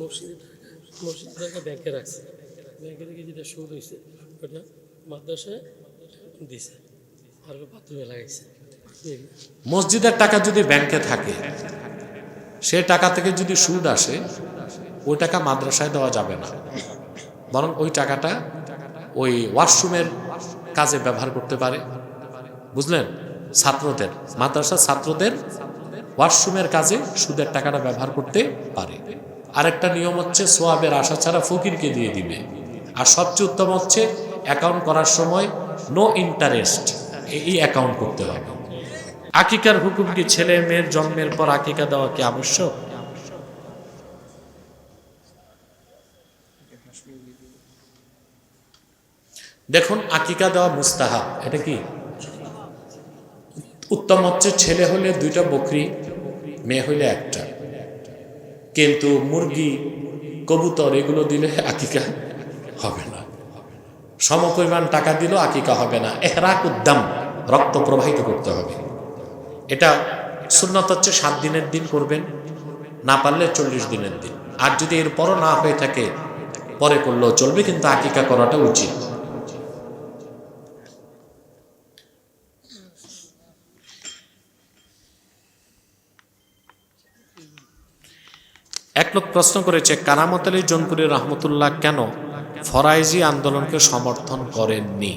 মসজিদে মসজিদে ব্যাংকে রাখছে। ব্যাংকে রেখে যেটা সুদ হয়েছে, ওটা মাদ্রাসায় দিছে, আর বাথরুমে লাগাইছে। মসজিদের টাকা যদি ব্যাংকে থাকে, সে টাকা থেকে যদি সুদ আসে, ওই টাকা মাদ্রাসায় দেওয়া যাবে না। বরং ওই টাকাটা ওই ওয়াশরুমের কাজে ব্যবহার করতে পারে। বুঝলেন? ছাত্রদের, মাদ্রাসার ছাত্রদের ওয়াশরুমের কাজে সুদের টাকাটা ব্যবহার করতে পারে। আরেকটা নিয়ম হচ্ছে সোয়াবের আশা ছাড়া ফকিরকে দিয়ে দিবে। আর সবচেয়ে উত্তম হচ্ছে অ্যাকাউন্ট করার সময় নো ইন্টারেস্ট এই অ্যাকাউন্ট করতে হবে। আকিকার হুকুম কি ছেলে মেয়ের জন্মের পর আকিকা দেওয়া কি আবশ্যক? দেখুন, আকিকা দেওয়া মুস্তাহাব, এটা কি? উত্তম হচ্ছে ছেলে হলে দুইটা বকরি মেয়ে হইলে একটা। কিন্তু মুরগি, কবুতর, এগুলো দিলে আকিকা হবে না। সমপরিমাণ টাকা দিলেও আকিকা হবে না। এহরাক উদ্দাম রক্ত প্রবাহিত করতে হবে। এটা সুন্নত হচ্ছে সাত দিনের দিন করবেন, না পারলে চল্লিশ দিনের দিন। আর যদি এরপরও না হয়ে থাকে, পরে করলেও চলবে, কিন্তু আকিকা করাটা উচিত। এক লোক প্রশ্ন করেছে, কারামত আলী জনপুরি রহমতুল্লাহ কেন ফরাইজি আন্দোলনকে সমর্থন করেননি?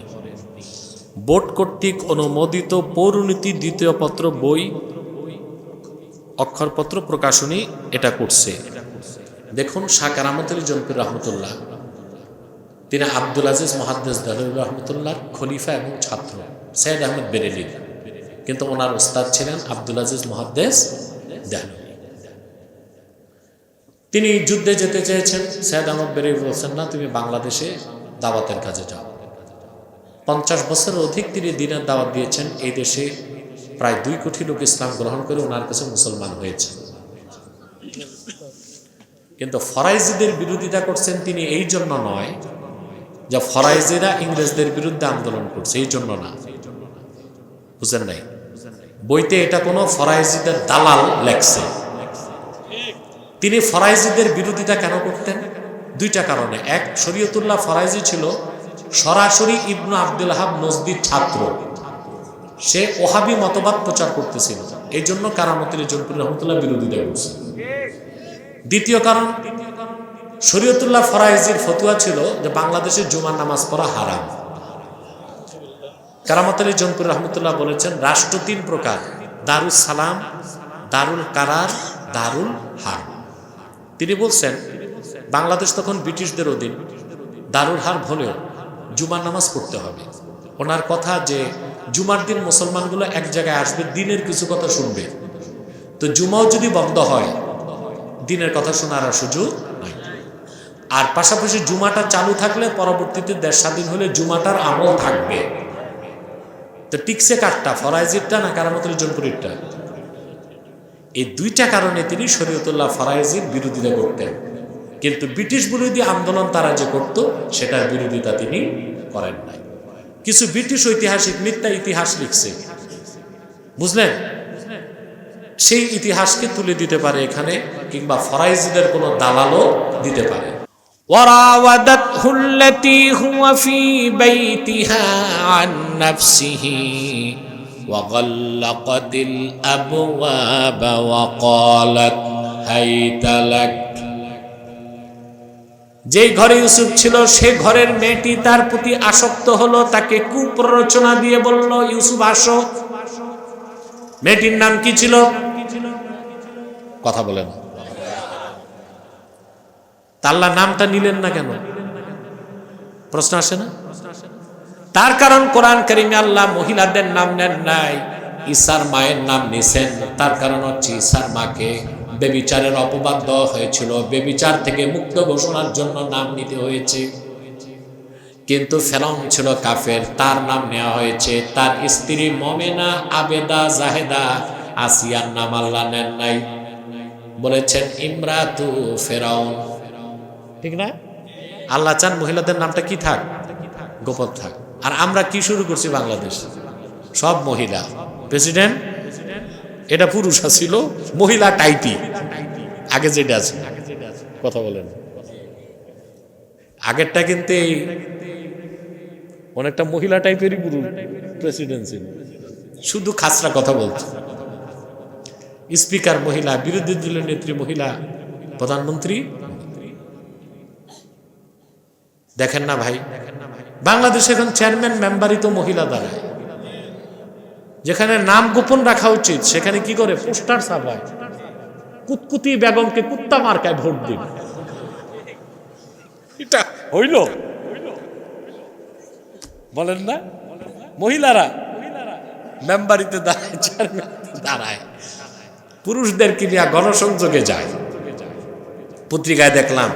বোর্ড কর্তৃক অনুমোদিত পৌরনীতি দ্বিতীয় পত্র বই, অক্ষরপত্র প্রকাশনী এটা করছে। দেখুন শাহ কারামত আলী জনপুর রহমতুল্লাহ। তিনি আব্দুল আজিজ মহাদ্দেস দালুর রহমতুল্লাহ খলিফা এবং ছাত্র, সৈয়দ আহমেদ বেরেলির কিন্তু ওনার ওস্তাদ ছিলেন আব্দুল আজিজ মহাদ্দেস দেহলভি তিনি যুদ্ধে যেতে চেয়েছেন। সৈয়দ আহমদ বেরি বলছেন, না, তুমি বাংলাদেশে দাওয়াতের কাজে যাও। পঞ্চাশ বছরের অধিক তিনি দিনের দাওয়াত দিয়েছেন। এই দেশে প্রায় দুই কোটি লোক ইসলাম গ্রহণ করে ওনার কাছে মুসলমান হয়েছে। কিন্তু ফরাইজিদের বিরোধিতা করছেন তিনি এই জন্য নয় যে ফরাইজিরা ইংরেজদের বিরুদ্ধে আন্দোলন করছে, এই জন্য না। বুঝেন নাই? বইতে এটা কোনো ফরাইজিদের দালাল লেখছে। তিনি ফরাইজিদের বিরোধিতা কেন করতেন? দুইটা কারণে। এক, শরীয়তুল্লাহ ফরাইজি ছিল সরাসরি ইবনু আব্দুল হাব নজদির ছাত্র। সে ওহাবি মতবাদ প্রচার করতেছিল। এই জন্য কারামতির জনপুর রহমতুল্লাহ বিরোধিতা করছে দ্বিতীয় কারণ, শরীয়তুল্লাহ ফরাইজির ফতুয়া ছিল যে বাংলাদেশে জুমার নামাজ পড়া হারাম। কারামত আলী জনপুর রহমতুল্লাহ বলেছেন, রাষ্ট্র তিন প্রকার দারুল সালাম, দারুল কারার, দারুল হার তিনি বলছেন, বাংলাদেশ তখন ব্রিটিশদের অধীন। দারুল হার হলেও জুমার নামাজ পড়তে হবে। ওনার কথা যে জুমার দিন মুসলমানগুলো এক জায়গায় আসবে, দিনের কিছু কথা শুনবে। তো জুমাও যদি বন্ধ হয়, দিনের কথা শোনার আর সুযোগ নাই। আর পাশাপাশি জুমাটা চালু থাকলে পরবর্তীতে দেশ স্বাধীন হলে জুমাটার আমল থাকবে। তো টিকসে কাঠটা ফরাইজিরটা না কারামতের জনপুরিরটা? এই দুইটা কারণে তিনি শরীয়তুল্লাহ ফরাইজির বিরোধিতা করতেন কিন্তু ব্রিটিশ বিরোধী আন্দোলন তারা যে করত সেটার বিরোধিতা তিনি করেন নাই কিছু ব্রিটিশ ঐতিহাসিক মিথ্যা ইতিহাস লিখছে বুঝলেন সেই ইতিহাসকে তুলে দিতে পারে এখানে কিংবা ফরাইজিদের কোনো দালালও দিতে পারে وراودته التي هو في بيتها عن نفسه وغلقت الابواب وقالت هيت لك যেই ঘরে ইউসুফ ছিল সে ঘরের মেয়েটি তার প্রতি আসক্ত হলো তাকে কুপ্ররোচনা দিয়ে বলল ইউসুফ আসো মেয়েটির নাম কি ছিল কথা বলেন তাল্লা নামটা নিলেন না কেন প্রশ্ন আসে না তার কারণ কোরআন করিমে আল্লাহ মহিলাদের নাম নেন নাই, ঈশার মায়ের নাম নিছেন। তার কারণ হচ্ছে ঈসার মাকে বেবিচারের অপবাদ দেওয়া হয়েছিল। বেবিচার থেকে মুক্ত ঘোষণার জন্য নাম নিতে হয়েছে। কিন্তু ফেরাউন ছিল কাফের, তার নাম নেওয়া হয়েছে। তার স্ত্রী মমেনা আবেদা জাহেদা আসিয়ার নাম আল্লাহ নেন নাই। বলেছেন, ইমরাতু ফেরাউন। ঠিক না? আল্লাহ চান মহিলাদের নামটা কি থাক? গোপন থাক। আর আমরা কি শুরু করছি বাংলাদেশ? সব মহিলা। প্রেসিডেন্ট এটা পুরুষ ছিল মহিলা টাইপি। আগে যেটা আছে, কথা বলেন। আগেরটা কিন্তু এই অনেকটা মহিলা টাইপেরই পুরো প্রেসিডেন্সি শুধু খাসরা কথা বলছে। স্পিকার মহিলা, বিরোধী দলের নেত্রী মহিলা, প্রধানমন্ত্রী। দেখেন না ভাই বাংলাদেশে এখন চেয়ারম্যান মেম্বারই তো মহিলা দাঁড়ায় যেখানে নাম গোপন রাখা উচিত, সেখানে কি করে? পোস্টার ছাপায়। কুতকুতি বেগমকে কুত্তা মার্কায় ভোট দিন হইল? বলেন না? মহিলারা মেম্বারিতে দাঁড়ায় চেয়ারম্যান দাঁড়ায়। পুরুষদেরকে নিয়ে গণসংযোগে যায়। পত্রিকায় দেখলাম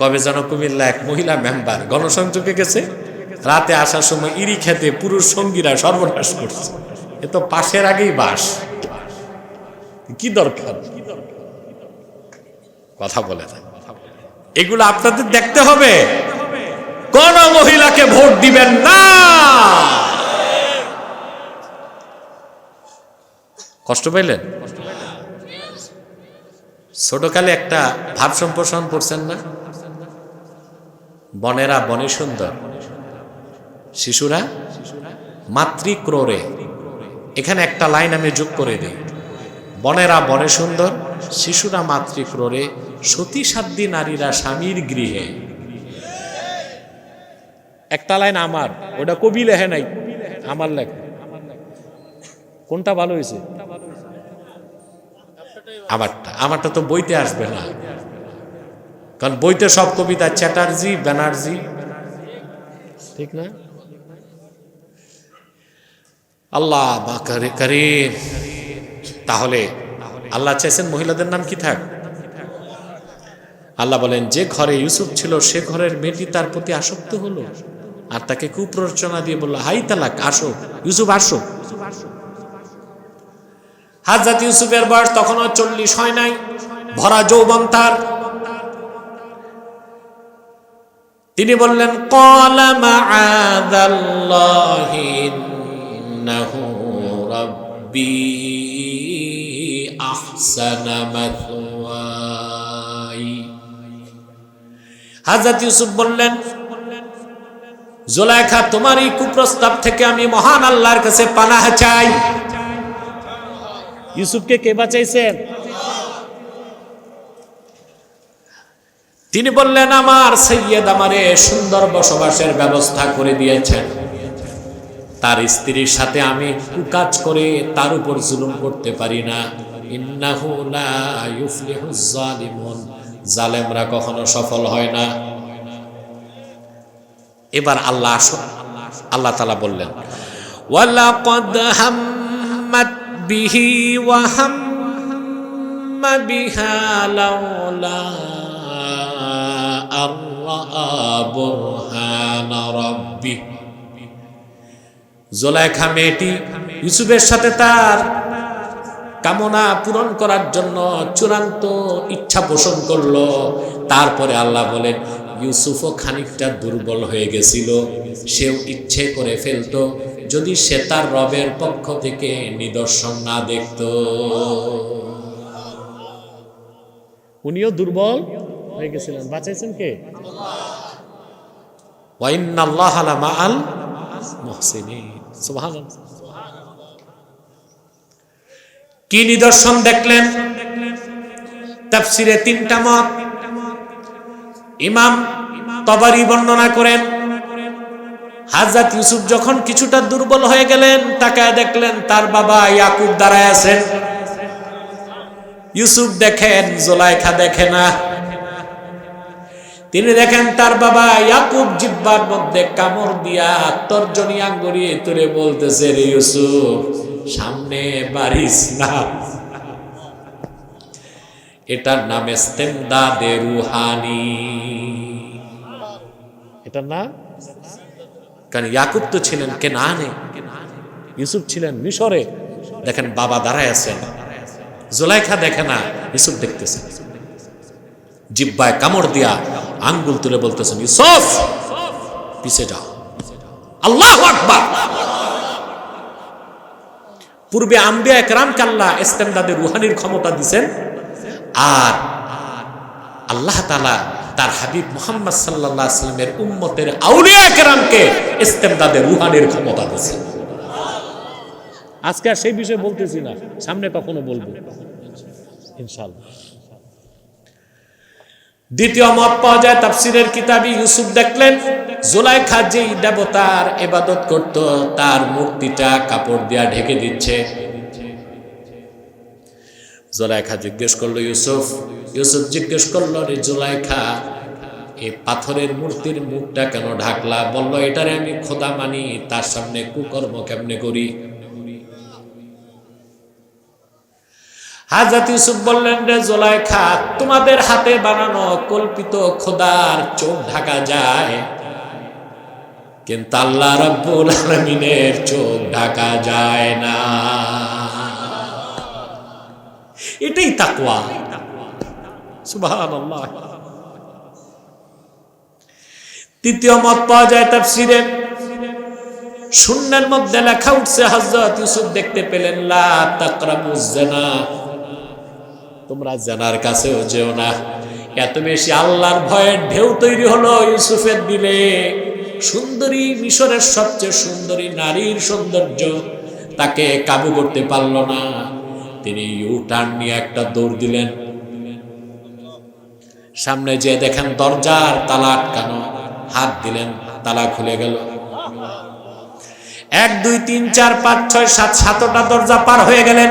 কবে যেন কুমিল্লা এক মহিলা মেম্বার গণসংযোগে গেছে। রাতে আসার সময় ইরি খেতে পুরুষ সঙ্গীরা সর্বনাশ করছে। এ তো পাশের আগেই বাস। কি দরকার? কথা বলে না এগুলো আপনাদের দেখতে হবে। কোন মহিলাকে ভোট দিবেন না। কষ্ট পাইলেন? ছোটকালে একটা ভাব সম্প্রসারণ করছেন না? বনেরা বনে সুন্দর। শিশুরা মাতৃক্রোরে এখানে একটা লাইন আমি যোগ করে দিই। বনেরা বনে সুন্দর শিশুরা মাতৃক্রোরে সতী সাধ্যী নারীরা স্বামীর গৃহে। একটা লাইন আমার ওটা কবি লেখে নাই আমার লেখা। কোনটা ভালো হয়েছে? আমারটা আমারটা তো বইতে আসবে না। কারণ বইতে সব কবিতা চ্যাটার্জি ব্যানার্জি। ঠিক না? আল্লাহ বা করিম। তাহলে আল্লাহ চাইছেন মহিলাদের নাম কি থাক? আল্লাহ বলেন যে ঘরে ইউসুফ ছিল সে ঘরের মেয়েটি তার প্রতি আসক্ত হলো আর তাকে কুপ্ররচনা দিয়ে বলল হাই তালাক আসো ইউসুফ আসো। হাজরত ইউসুফের বয়স তখনও চল্লিশ হয় নাই। ভরা যৌবন তার। তিনি বললেন কলা মাআদাল্লাহি ইন্নাহু রাব্বি আহসানা মাথওয়াই। হাজরত ইউসুফ বললেন, জোলাইখা, তোমার এই কুপ্রস্তাব থেকে আমি মহান আল্লাহর কাছে পানাহ চাই। ইউসুফকে কে বাঁচাইছেন? তিনি বললেন, আমার সৈয়দ আমারে সুন্দর বসবাসের ব্যবস্থা করে দিয়েছেন। তার স্ত্রীর সাথে আমি কুকাজ করে তার উপর জুলুম করতে পারি না। জালেমরা কখনো সফল হয় না। এবার আল্লাহ আল্লাহ তালা বললেন, ওয়ালাকাদ হাম্মাত বিহি ওয়া বিহা লাউলা আর রাআ বুরহানা রাব্বি জোলাইখা মেয়েটি ইউসুফের সাথে তার কামনা পূরণ করার জন্য চূড়ান্ত ইচ্ছা পোষণ করল। তারপরে আল্লাহ বলেন, ইউসুফও খানিকটা দুর্বল হয়ে গেছিল, সেও ইচ্ছে করে ফেলতো, যদি সে তার রবের পক্ষ থেকে নিদর্শন না দেখত। উনিও দুর্বল হয়ে গেছিলেন। বাঁচাইছেন কে? কি নিদর্শন দেখলেন? তাফসিরে তিনটা মত। ইমাম তবারি বর্ণনা করেন, হাজরত ইউসুফ যখন কিছুটা দুর্বল হয়ে গেলেন, তাকায় দেখলেন তার বাবা ইয়াকুব দাঁড়ায় আছেন। ইউসুফ দেখেন, জোলাইখা দেখে না। তিনি দেখেন তার বাবা ইয়াকুব জিব্বার মধ্যে কামড় দিয়া তর্জনী আঙ্গুরি তুলে বলতেছে রে ইউসুফ সামনে বাড়িস না? এটার নাম ইস্তেমদাদে রুহানি। এটার নাম? কারণ ইয়াকুব তো ছিলেন কে না ইউসুফ ছিলেন মিশরে। দেখেন বাবা দাঁড়ায় আছেন। জোলাইখা দেখে না ইউসুফ দেখতেছেন জিব্বায় কামড় দিয়া আঙ্গুল তুলে বলতেছেন, ইউসুফ, পিছে যাও আল্লাহ আকবার। পূর্বে আম্বিয়া একরামকে আল্লাহ ইস্তেমদাদের রুহানির ক্ষমতা দিছেন, আর আল্লাহ তালা তার হাবিব মোহাম্মদ সাল্লাহ সাল্লামের উম্মতের আউলিয়া কেরামকে ইস্তেমদাদের রুহানির ক্ষমতা দিয়েছে আজকে আর সেই বিষয়ে বলতেছি না, সামনে কখনো বলব। ইনশাল্লাহ দ্বিতীয় মত পাওয়া যায়, তাফসিরের কিতাবি ইউসুফ দেখলেন, জোলাইখা যেই দেবতার এবাদত করত, তার মূর্তিটা কাপড় দিয়া ঢেকে দিচ্ছে। জোলাইখা জিজ্ঞেস করল, ইউসুফ ইউসুফ জিজ্ঞেস করল, রে জোলাইখা, এই পাথরের মূর্তির মুখটা কেন ঢাকলা? বলল, এটারে আমি খোদা মানি, তার সামনে কুকর্ম কেমনে করি? হাজরত ইউসুফ বললেন, রে জোলাইখা, তোমাদের হাতে বানানো কল্পিত খোদার চোখ ঢাকা যায়। কিন্তু আল্লাহ রাব্বুল আলামিনের চোখ ঢাকা যায় না। এটাই তাকওয়া। সুবহানাল্লাহ। তৃতীয় মত পাওয়া যায় তাফসিরে। শূন্যের মধ্যে লেখা উঠছে হযরত ইউসুফ দেখতে পেলেন, লা তাকরাবুজ জানা। তোমরা জানার কাছেও যেও না। এত বেশি আল্লাহর ভয়ের ঢেউ তৈরি হলো ইউসুফের দিলে। সুন্দরী মিশরের সবচেয়ে সুন্দরী নারীর সৌন্দর্য তাকে কাবু করতে পারল না। তিনি ইউ টার্ন নিয়ে একটা দৌড় দিলেন। সামনে যে দেখেন দরজার তালা আটকানো, হাত দিলেন, তালা খুলে গেল। এক, দুই, তিন, চার, পাঁচ, ছয়, সাত, সাতটা দরজা পার হয়ে গেলেন।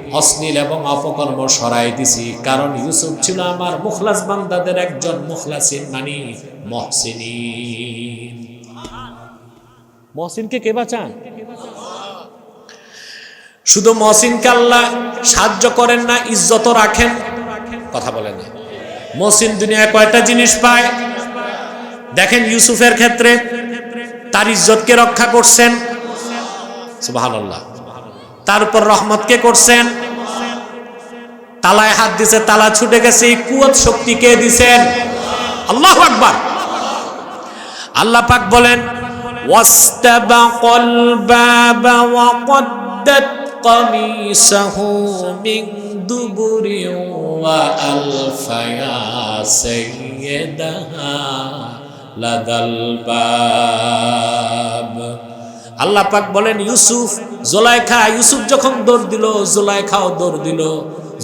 অশ্লীল এবং অপকর্ম সরাই দিছি। কারণ ইউসুফ ছিল আমার মুখলাস বান্দাদের একজন মুখলাসিন মানি মহসিন মহসিনকে কে বাঁচান? শুধু মহসিনকে আল্লাহ সাহায্য করেন না, ইজ্জত রাখেন। কথা বলেন না। মহসিন দুনিয়ায় কয়টা জিনিস পায়? দেখেন ইউসুফের ক্ষেত্রে তার ইজ্জতকে রক্ষা করছেন। সুবহানাল্লাহ। তার উপর রহমতকে করছেন তালায় হাত দিছে তালা ছুটে গেছে এই কুয়ত শক্তি কে দিছেন আল্লাহ আকবার আল্লাহ পাক বলেন واستبق الباب وقدت قميصه من دبر وألف يا سيدها لدى الباب আল্লাহ পাক বলেন ইউসুফ জোলাইখা ইউসুফ যখন দৌড় দিল জোলাইখাও দৌড় দিল।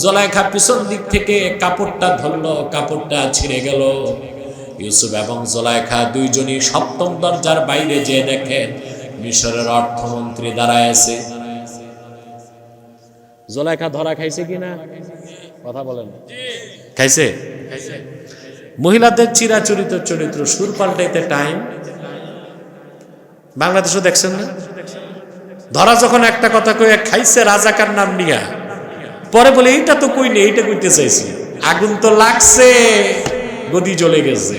জোলাইখা পিছন দিক থেকে কাপড়টা ধরলো কাপড়টা ছিঁড়ে গেল। ইউসুফ এবং জোলাইখা দুইজনই সপ্তম দরজার বাইরে যে দেখেন মিশরের অর্থমন্ত্রী দাঁড়ায় আছে। জোলাইখা ধরা খাইছে কিনা কথা বলেন। খাইছে? মহিলাদের চিরাচরিত চরিত্র সুর পাল্টাইতে টাইম বাংলাদেশও দেখছেন না? ধরা যখন একটা কথা কয়ে খাইছে রাজাকার নাম নিয়া, পরে বলে, এইটা তো কই নেই, এইটা কইতে চাইছি। আগুন তো লাগছে, গদি জ্বলে গেছে।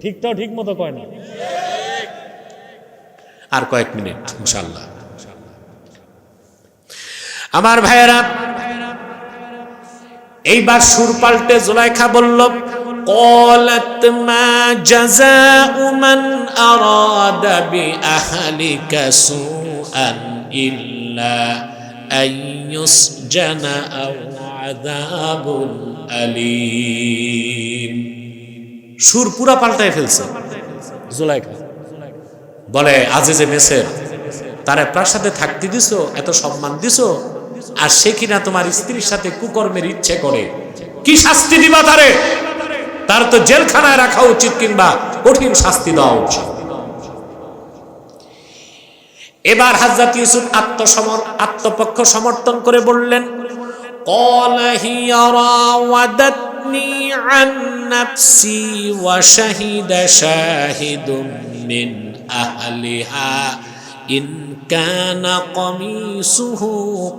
ঠিকটাও ঠিক মতো কয় না? আর কয়েক মিনিট ইনশাল্লাহ আমার ভাইয়েরা, এইবার সুর পাল্টে জোলাইখা বলল قالت ما جزاء من أراد بأهلك سوءا إلا أن يسجن أو عذاب أليم সুর পুরা পাল্টায় ফেলছে জোলাইখা বলে আজিজে মেসের তারা প্রাসাদে থাকতে দিছো এত সম্মান দিছো আর সে কিনা তোমার স্ত্রীর সাথে কুকর্মের ইচ্ছে করে কি শাস্তি দিবা তারে তার তো জেলখানায় রাখা উচিত কিংবা কঠিন শাস্তি দেওয়া উচিত এবার হাজরত ইউসুফ আত্মসমর আত্মপক্ষ সমর্থন করে বললেন قال هي راودتني عن نفسي وشهد شاهد من أهلها إن كان قميصه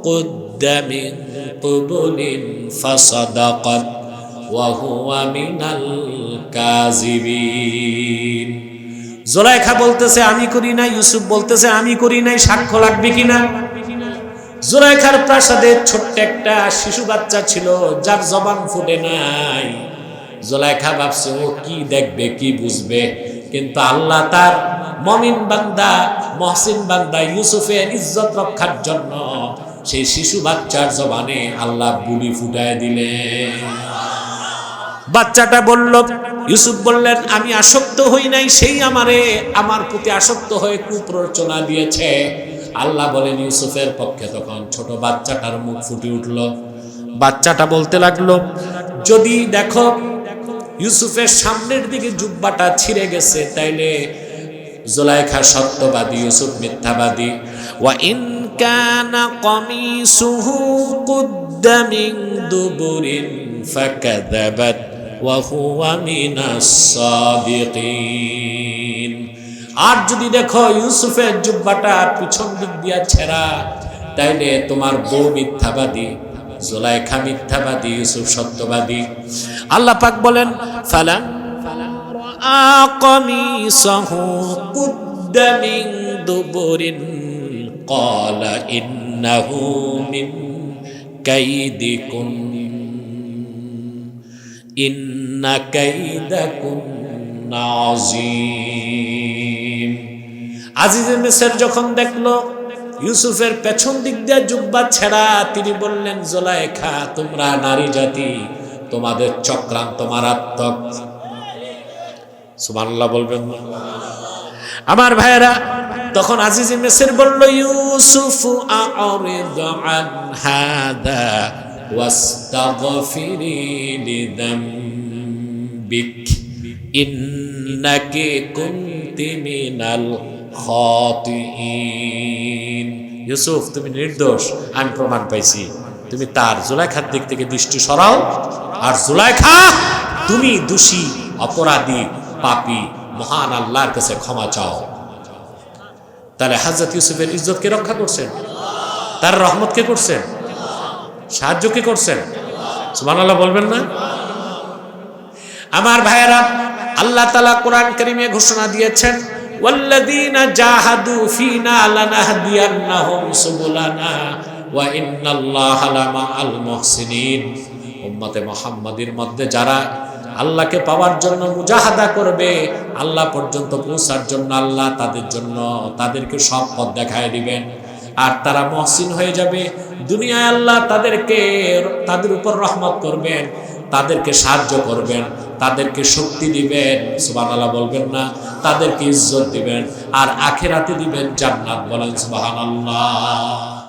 قد من قبل فصدقت জোলাইখা বলতেছে, আমি করি নাই। ইউসুফ বলতেছে, আমি করি নাই। সাক্ষ্য লাগবে কিনা? জোলাইখার প্রাসাদে ছোট্ট একটা শিশু বাচ্চা ছিল, যার জবান ফুটে নাই। জোলাইখা ভাবছে, ও কি দেখবে, কি বুঝবে? কিন্তু আল্লাহ তার মমিন বান্দা, মহসিন বান্দা ইউসুফের ইজ্জত রক্ষার জন্য সেই শিশু বাচ্চার জবানে আল্লাহ বুলি ফুটায় দিলেন। বাচ্চাটা বলল, ইউসুফ বললেন, আমি আসক্ত হই নাই, সেই আমারে, আমার প্রতি আসক্ত হয়ে কুপ্ররোচনা দিয়েছে। আল্লাহ বলেন, ইউসুফের পক্ষে তখন ছোট বাচ্চাটার মুখ ফুটে উঠল। বাচ্চাটা বলতে লাগল, যদি দেখো, ইউসুফের সামনের দিকে জুব্বাটা ছিঁড়ে গেছে, তাইলে জোলাইখা সত্যবাদী, ইউসুফ মিথ্যাবাদী। ওয়া ইন কানা কমিসুহু কুদ্দ মিন দুবুরিন ফাকাযাবাত ওয়া হুয়া মিনাস সাদিকিন আর যদি দেখো ইউসুফের জুব্বাটা পিছন দিক দিয়া ছেঁড়া তাইলে তোমার বউ মিথ্যাবাদী জোলাইখা মিথ্যাবাদী ইউসুফ সত্যবাদী আল্লাহ পাক বলেন ফালাম قميصه قد من دبر قال إنه من كيدكن ইন্না আজিজ যখন দেখল, ইউসুফের পেছন দিক দিয়ে জুব্বা ছেড়া, তিনি বললেন, জোলাইখা, তোমরা নারী জাতি, তোমাদের চক্রান্ত মারাত্মক। সুমান্লা বলবেন আমার ভাইয়েরা, তখন আজিজ মেসের বলল, ইউসুফ আ লিযামবিক ইন্নাকি কুনতি মিনাল খাতিইন ইউসুফ তুমি নির্দোষ। আমি প্রমাণ পাইছি। তুমি তার জুলাইখার দিক থেকে দৃষ্টি সরাও। আর জুলাইখা, তুমি দোষী, অপরাধী, পাপী, মহান আল্লাহর কাছে ক্ষমা চাও। তাহলে হাজরত ইউসুফের ইজ্জতকে রক্ষা করছেন? তার রহমতকে করছেন? সাহায্যকে করছেন সুমান আল্লাহ বলবেন না আমার ভাইয়েরা আল্লাহ তালা কোরআন করিমে ঘোষণা দিয়েছেন والذين جاهدوا فينا لنهدينهم سبلنا وإن الله لمع المحسنين উম্মতে মুহাম্মাদির মধ্যে যারা আল্লাহকে পাওয়ার জন্য মুজাহাদা করবে আল্লাহ পর্যন্ত পৌঁছার জন্য আল্লাহ তাদের জন্য তাদেরকে সব পথ দেখায় দিবেন আর তারা মহসিন হয়ে যাবে দুনিয়ায় আল্লাহ তাদেরকে তাদের উপর রহমত করবেন, তাদেরকে সাহায্য করবেন, তাদেরকে শক্তি দিবেন সুবাহ আল্লাহ বলবেন না, তাদেরকে ইজ্জত দিবেন, আর আখেরাতে দিবেন জান্নাত বলেন সুবাহ আল্লাহ